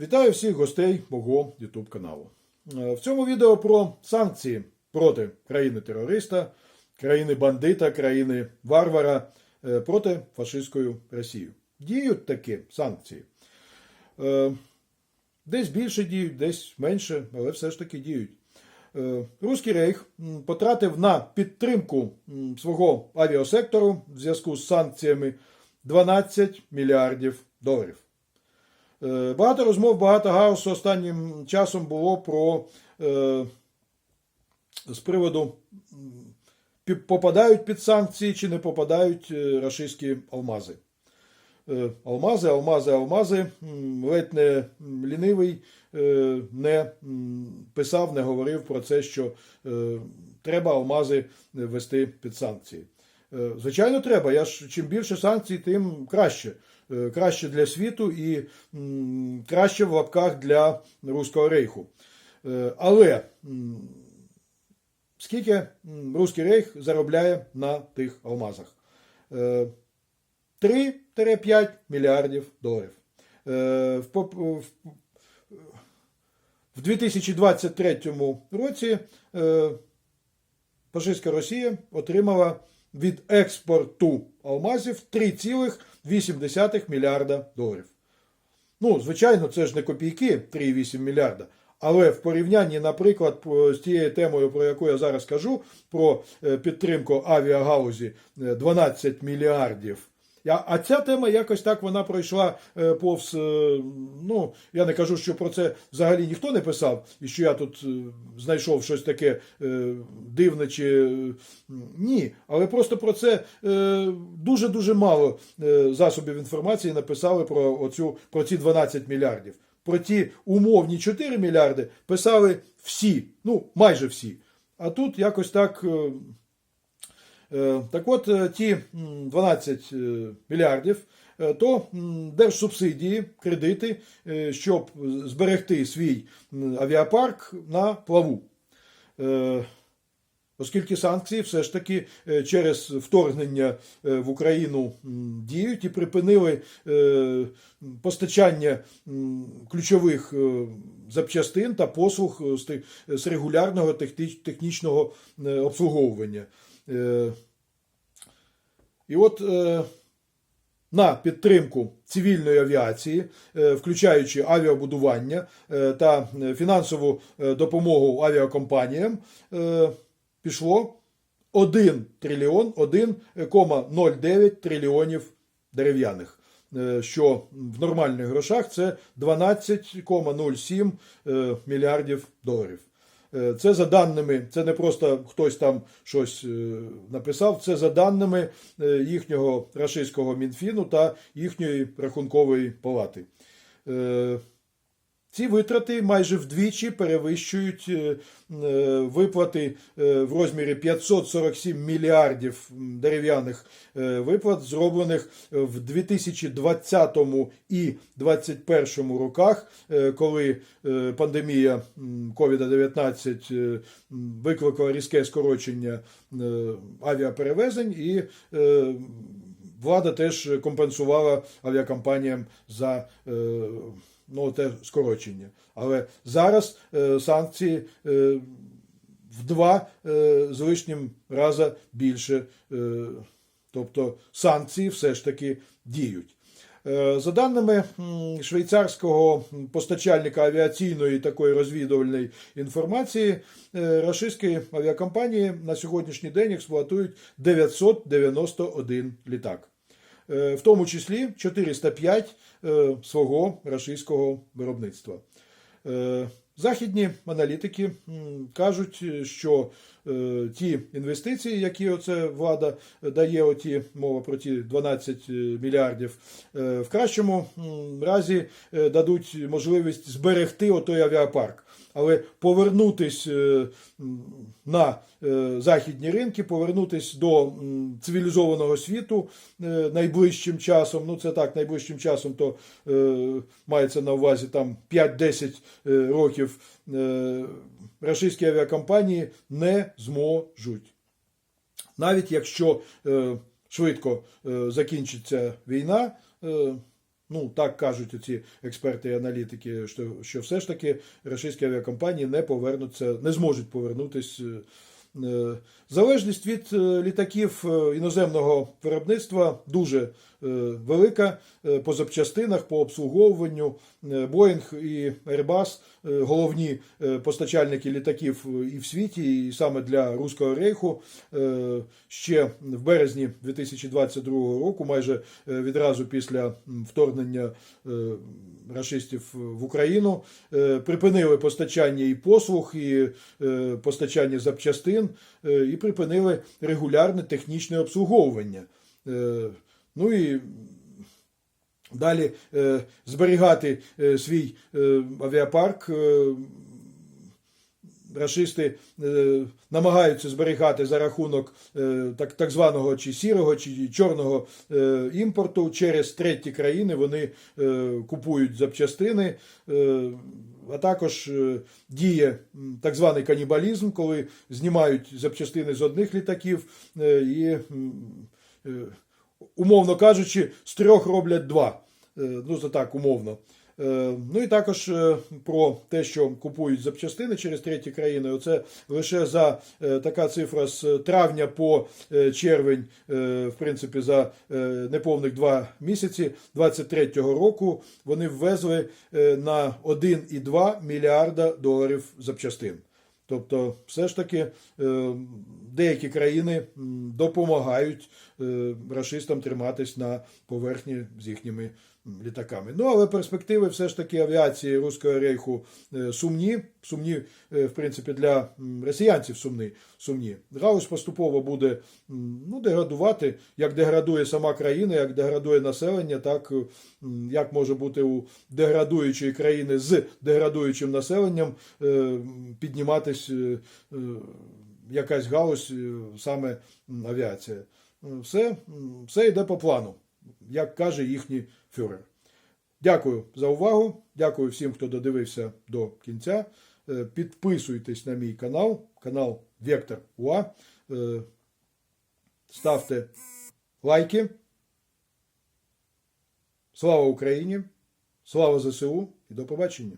Вітаю всіх гостей мого YouTube каналу. Е, В цьому відео про санкції проти країни-терориста, країни-бандита, країни-варвара е, проти фашистської Росії. Діють такі санкції. Е, Десь більше діють, десь менше, але все ж таки діють. Руський рейх потратив на підтримку свого авіасектору в зв'язку з санкціями 12 мільярдів доларів. Е, Багато розмов, багато гаусу останнім часом було про е, з приводу попадають під санкції чи не попадають е, рашистські алмази. Алмази, алмази, алмази. Ледь не лінивий не писав, не говорив про це, що треба алмази ввести під санкції. Е, Звичайно, треба. Я ж чим більше санкцій, тим краще. Е, Краще для світу і краще в лапках для Руського рейху. Е, Але скільки Руський рейх заробляє на тих алмазах? Е, 3-5 мільярдів доларів. В поп- в- в 2023 році фашистська Росія отримала від експорту алмазів 3,8 мільярда доларів. Ну, звичайно, це ж не копійки 3,8 мільярда. Але в порівнянні, наприклад, з тією темою, про яку я зараз кажу, про е, підтримку авіагаузі е, 12 мільярдів. А ця тема якось так вона пройшла е, повз. е, Ну, я не кажу, що про це взагалі ніхто не писав, і що я тут е, знайшов щось таке дивне чи ні. Але просто про це дуже-дуже мало засобів інформації написали про, оцю, про ці 12 мільярдів. Про ті умовні 4 мільярди писали всі, ну майже всі. А тут якось так. Е, Так от, е, ті 12 е, мільярдів, то держсубсидії, кредити, щоб зберегти свій авіапарк на плаву. Оскільки санкції все ж таки через вторгнення в Україну діють і припинили постачання ключових запчастин та послуг з регулярного технічного обслуговування. Е, І от е, на підтримку цивільної авіації, е, включаючи авіабудування та фінансову допомогу авіакомпаніям, пішло 1 трильйон 1,09 трильйонів дерев'яних. Що в нормальних грошах це 12,07 е, мільярдів доларів. Е, Це за даними, це не просто хтось там щось е, написав, це за даними е, їхнього рашистського Мінфіну та їхньої рахункової палати. Ці витрати майже вдвічі перевищують е, е, виплати е, в розмірі 547 мільярдів дерев'яних виплат, зроблених в 2020 і 2021 роках, коли пандемія COVID-19 е, викликала різке скорочення авіаперевезень і влада теж компенсувала авіакомпаніям за ну, те скорочення. Але зараз е, санкції е, в два е, з лишнім раза більше. Тобто санкції все ж таки діють. За даними швейцарського постачальника авіаційної такої розвідувальної інформації, рашистські авіакомпанії на сьогоднішній день експлуатують 991 літак. Е, в тому числі 405 е, свого рашистського виробництва. Е, Західні аналітики кажуть, що ті інвестиції, які оце влада дає, оті мова про ті 12 мільярдів, е, в кращому разі е, дадуть можливість зберегти отой авіапарк. Але повернутись е, на е, західні ринки, повернутись до цивілізованого світу е, найближчим часом. Ну, це так, найближчим часом, то е, мається на увазі там 5-10 е, років. Е, рашистські авіакомпанії не зможуть. Навіть якщо е, швидко е, закінчиться війна, е, Ну, так кажуть ці експерти і аналітики, що, що все ж таки російські авіакомпанії не повернуться, не зможуть повернутися. Е, Залежність від е, літаків е, іноземного виробництва дуже велика по запчастинах, по обслуговуванню. Боїнг і Airbus головні постачальники літаків і в світі, і саме для Руського рейху. Ще в березні 2022 року, майже відразу після вторгнення рашистів в Україну, припинили постачання і послуг, і постачання запчастин, е, і припинили регулярне технічне обслуговування. Е, Ну і далі е, зберігати свій авіапарк. Рашисти е, намагаються зберігати за рахунок е, так, так званого чи сірого, чи чорного е, імпорту через треті країни. Вони купують запчастини. А також діє так званий канібалізм, коли знімають запчастини з одних літаків і, умовно кажучи, з трьох роблять два. Ну, це так, умовно. Е, Ну і також е, про те, що купують запчастини через треті країни. Оце лише за е, така цифра з травня по червень, в принципі, за неповних два місяці 23-го року вони ввезли на 1,2 мільярда доларів запчастин. Тобто, все ж таки, деякі країни допомагають рашистам триматись на поверхні з їхніми літаками. Ну, але перспективи все ж таки авіації Руського рейху е, сумні. Сумні, е, в принципі, для росіянців сумні. сумні. Галузь поступово буде ну, деградувати, як деградує сама країна, як деградує населення, так як може бути у деградуючої країни з деградуючим населенням е, підніматись е, е, якась галузь, е, саме авіація. Е, Все, все йде по плану, як каже їхній фюрер. Дякую за увагу. Дякую всім, хто додивився до кінця. Е, Підписуйтесь на мій канал, канал Вектор УА. Е, Ставте лайки. Слава Україні! Слава ЗСУ і до побачення!